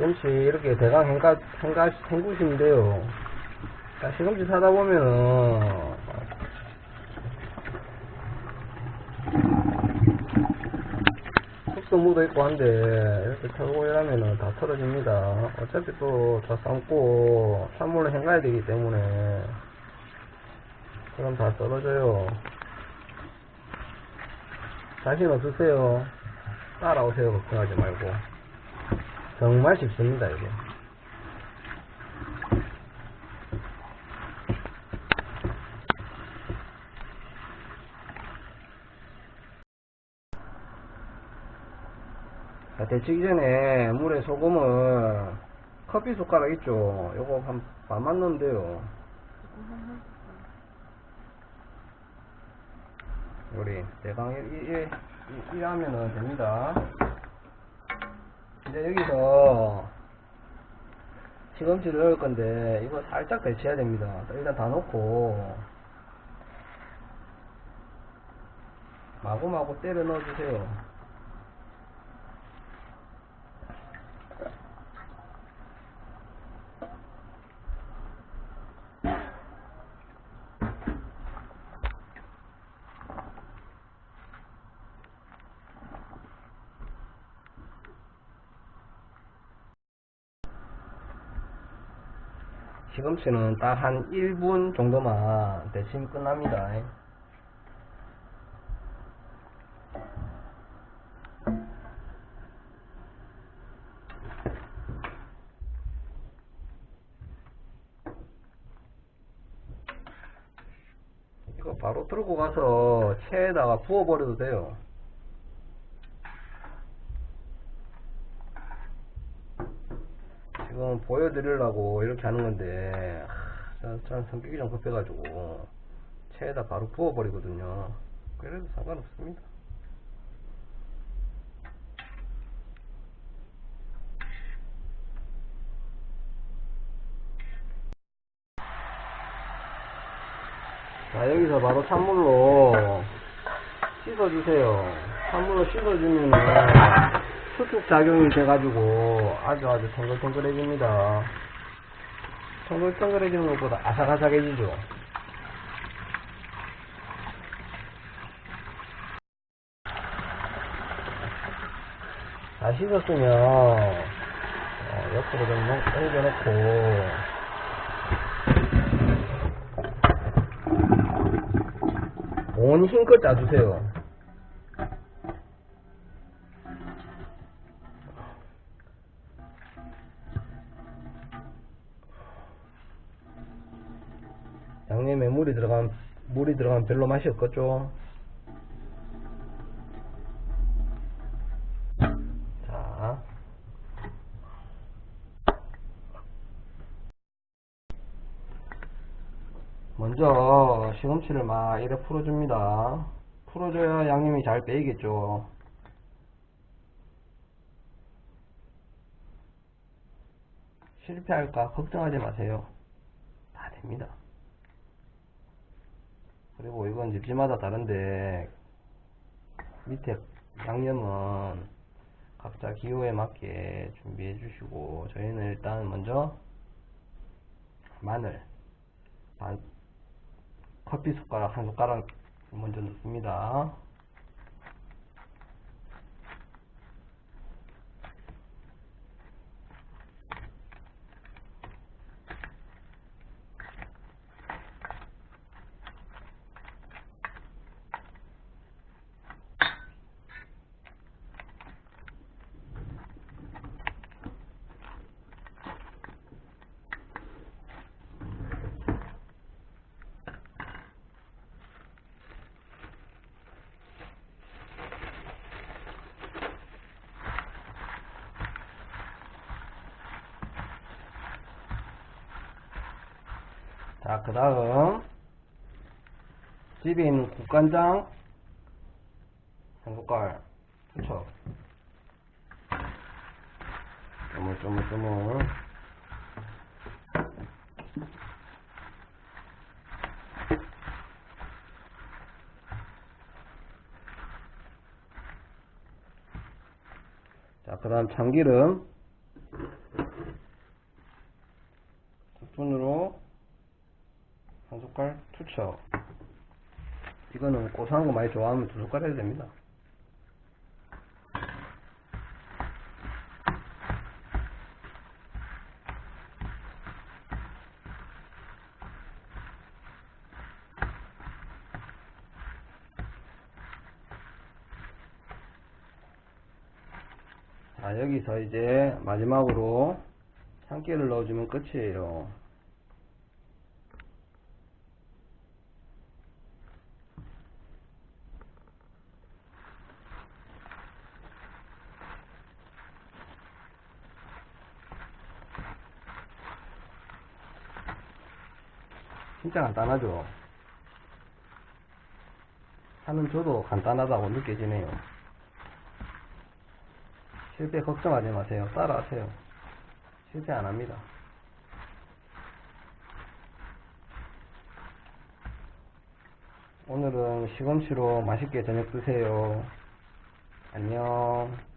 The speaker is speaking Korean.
시금치 이렇게 대강 행가, 행가, 행구시인데요. 자, 시금치 사다 보면은, 흙도 묻어 있고 한데, 이렇게 털고 이러면은 다 털어집니다. 어차피 또 다 삶고, 찬물로 헹가야 되기 때문에, 그럼 다 떨어져요. 자신 없으세요? 따라오세요. 걱정하지 말고. 정말 쉽습니다, 이게. 자, 데치기 전에 물에 소금을 커피 숟가락 있죠? 요거 한 반만 넣으면 돼요. 우리 대강 이, 이, 이, 하면은 됩니다. 이제 여기서 시금치를 넣을 건데 이거 살짝 데쳐야 됩니다. 일단 다 넣고 마구마구 때려 넣어주세요. 시금치는 딱 한 1분 정도만 데치면 끝납니다. 이거 바로 들고 가서 체에다가 부어버려도 돼요. 지금 보여드리려고 이렇게 하는 건데 하, 저는 성격이 좀 급해가지고 체에다 바로 부어버리거든요. 그래도 상관없습니다. 자 여기서 바로 찬물로 씻어주세요. 찬물로 씻어주면은 작용이 돼가지고 아주 아주 탱글탱글해집니다. 탱글탱글해지는 것보다 아삭아삭해지죠. 다 씻었으면 어, 옆으로 좀 넘- 당겨놓고 온 힘껏 짜주세요. 양념에 물이 들어간 물이 들어가면 별로 맛이 없겠죠. 자, 먼저 시금치를 막 이래 풀어줍니다. 풀어줘야 양념이 잘 배이겠죠. 실패할까 걱정하지 마세요. 다 됩니다. 그리고 이건 집집마다 다른데 밑에 양념은 각자 기호에 맞게 준비해 주시고 저희는 일단 먼저 마늘 반 커피 숟가락 한 숟가락 먼저 넣습니다. 자, 그 다음, 집에 있는 국간장, 한 숟갈, 투척. 쪼물쪼물쪼물. 자, 그 다음 참기름, 좋죠. 이거는 고소한 거 많이 좋아하면 두 숟가락 해도 됩니다. 자, 여기서 이제 마지막으로 참깨를 넣어주면 끝이에요. 진짜 간단하죠? 하는 저도 간단하다고 느껴지네요. 실패 걱정하지 마세요. 따라하세요. 실패 안 합니다. 오늘은 시금치로 맛있게 저녁 드세요. 안녕.